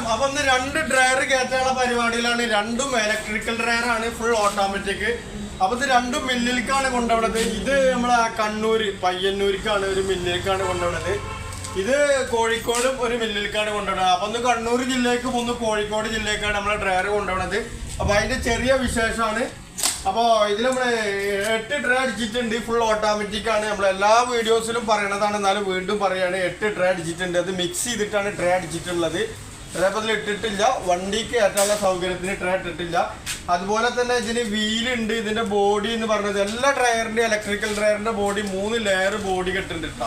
നമസ്കാരം അപ്പൊ ഒന്ന് രണ്ട് ഡ്രയർ കയറ്റാനുള്ള പരിപാടിയിലാണ് രണ്ടും ഇലക്ട്രിക്കൽ ഡ്രയർ ആണ് ഫുൾ ഓട്ടോമാറ്റിക് അപ്പൊ ഇത് രണ്ടും മില്ലിലേക്കാണ് കൊണ്ടുപോണത് ഇത് നമ്മളെ കണ്ണൂര് പയ്യന്നൂർക്കാണ് ഒരു മില്ലിലേക്കാണ് കൊണ്ടുപോണത് ഇത് കോഴിക്കോടും ഒരു മില്ലിലേക്കാണ് കൊണ്ടുപോണത് അപ്പൊ ഒന്ന് കണ്ണൂർ ജില്ലയ്ക്കും ഒന്ന് കോഴിക്കോട് ജില്ലയ്ക്കാണ് നമ്മളെ ഡ്രയർ കൊണ്ടുപോണത് അപ്പൊ അതിന്റെ ചെറിയ വിശേഷമാണ്. അപ്പോൾ ഇതിൽ നമ്മൾ എട്ട് ട്രേ അടിച്ചിട്ടുണ്ട് ഫുൾ ഓട്ടോമാറ്റിക് ആണ്. നമ്മൾ എല്ലാ വീഡിയോസിലും പറയണതാണ്. എന്നാലും വീണ്ടും പറയാണ് എട്ട് ട്രേ അടിച്ചിട്ടുണ്ട്. അത് മിക്സ് ചെയ്തിട്ടാണ് ട്രേ അടിച്ചിട്ടുള്ളത്. അതിൽ ഇട്ടിട്ടില്ല. വണ്ടിക്ക് കയറ്റാനുള്ള സൗകര്യത്തിന് ട്രേ ഇട്ടിട്ടില്ല. അതുപോലെ തന്നെ ഇതിന് വീലുണ്ട് ഇതിന്റെ ബോഡി എന്ന് പറഞ്ഞത്. എല്ലാ ഡ്രയറിന്റെ ഇലക്ട്രിക്കൽ ഡ്രയറിന്റെ ബോഡി മൂന്ന് ലെയർ ബോഡി കെട്ടിട്ടുണ്ട്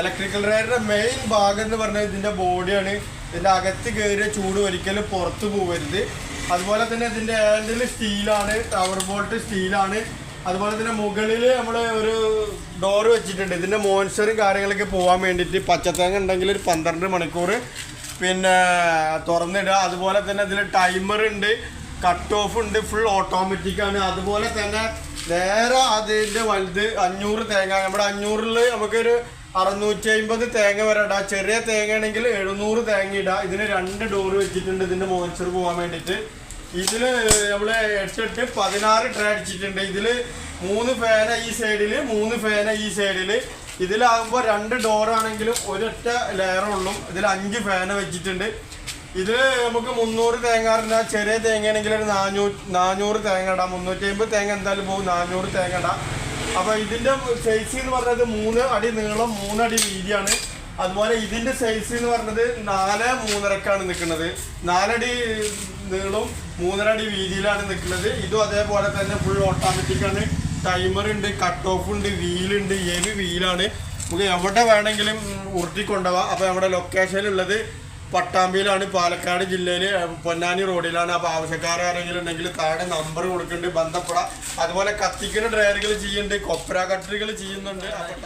ഇലക്ട്രിക്കൽ ഡ്രയറിന്റെ മെയിൻ ഭാഗം എന്ന് പറഞ്ഞാൽ ഇതിന്റെ ബോഡിയാണ് ഇതിന്റെ അകത്ത് കയറിയ ചൂട് ഒരിക്കലും പുറത്തു പോകരുത് അതുപോലെ തന്നെ ഇതിന്റെ ഹാൻഡിൽ സ്റ്റീലാണ് ടവർ ബോൾട്ട് സ്റ്റീലാണ് അതുപോലെ തന്നെ മുകളിൽ നമ്മൾ ഒരു ഡോറ് വെച്ചിട്ടുണ്ട്. ഇതിന്റെ മോൻസറും കാര്യങ്ങളൊക്കെ പോകാൻ വേണ്ടിയിട്ട് പച്ചത്തേങ്ങ ഉണ്ടെങ്കിൽ ഒരു പന്ത്രണ്ട് മണിക്കൂർ പിന്നെ തുറന്നിടുക. അതുപോലെ തന്നെ ഇതിൽ ടൈമർ ഉണ്ട്. കട്ട് ഓഫ് ഉണ്ട്. ഫുൾ ഓട്ടോമാറ്റിക് ആണ്. അതുപോലെ തന്നെ നേരെ അതിന്റെ വലുത് അഞ്ഞൂറ് തേങ്ങ. നമ്മുടെ അഞ്ഞൂറിൽ നമുക്കൊരു അറുന്നൂറ്റി അമ്പത് തേങ്ങ വരെ ഇടാം. ചെറിയ തേങ്ങ ആണെങ്കിൽ എഴുന്നൂറ് തേങ്ങ ഇടാം. ഇതിന് രണ്ട് ഡോർ വെച്ചിട്ടുണ്ട് ഇതിന്റെ മോച്ചർ പോകാൻ വേണ്ടിയിട്ട്. ഇതിൽ നമ്മൾ എടുത്തിട്ട് പതിനാറ് ട്രേ അടിച്ചിട്ടുണ്ട്. ഇതിൽ മൂന്ന് ഫാന ഈ സൈഡിൽ മൂന്ന് ഫാന ഈ സൈഡിൽ ഇതിലാകുമ്പോൾ രണ്ട് ഡോറാണെങ്കിലും ഒരൊറ്റ ലെയറുള്ളൂ ഇതിൽ അഞ്ച് ഫാന് വെച്ചിട്ടുണ്ട്. ഇത് നമുക്ക് മുന്നൂറ് തേങ്ങ ഇടാം ചെറിയ തേങ്ങ ആണെങ്കിൽ ഒരു നാനൂ നാനൂറ് തേങ്ങ ഇടാം. മുന്നൂറ്റി അമ്പത് തേങ്ങ എന്തായാലും പോകും. നാനൂറ് തേങ്ങ ഇടാം. അപ്പോൾ ഇതിന്റെ സൈസ് എന്ന് പറഞ്ഞത് മൂന്ന് അടി നീളം മൂന്നടി വീതിയാണ്. അതുപോലെ ഇതിന്റെ സൈസ് എന്ന് പറഞ്ഞത് നാല് മൂന്നരക്കാണ് നിൽക്കുന്നത്. നാലടി നീളവും മൂന്നര അടി വീതിയിലാണ് നിൽക്കുന്നത്. ഇതും അതേപോലെ തന്നെ ഫുൾ ഓട്ടോമാറ്റിക് ആണ്. ടൈമർ ഉണ്ട് കട്ട് ഓഫ് ഉണ്ട് വീലുണ്ട് ഏത് വീലാണ് നമുക്ക് എവിടെ വേണമെങ്കിലും ഉരുട്ടി കൊണ്ടുപോകാം അപ്പോൾ നമ്മുടെ ലൊക്കേഷനിലുള്ളത് പട്ടാമ്പിയിലാണ് പാലക്കാട് ജില്ലയിൽ പൊന്നാനി റോഡിലാണ് അപ്പോൾ ആവശ്യക്കാരെങ്കിലും ഉണ്ടെങ്കിൽ താഴെ നമ്പർ കൊടുക്കുന്നുണ്ട് ബന്ധപ്പെടാം. അതുപോലെ കത്തിക്കുന്ന ഡ്രയറുകൾ ചെയ്യുന്നുണ്ട് കൊപ്ര കട്ടറികൾ ചെയ്യുന്നുണ്ട്. അപ്പോൾ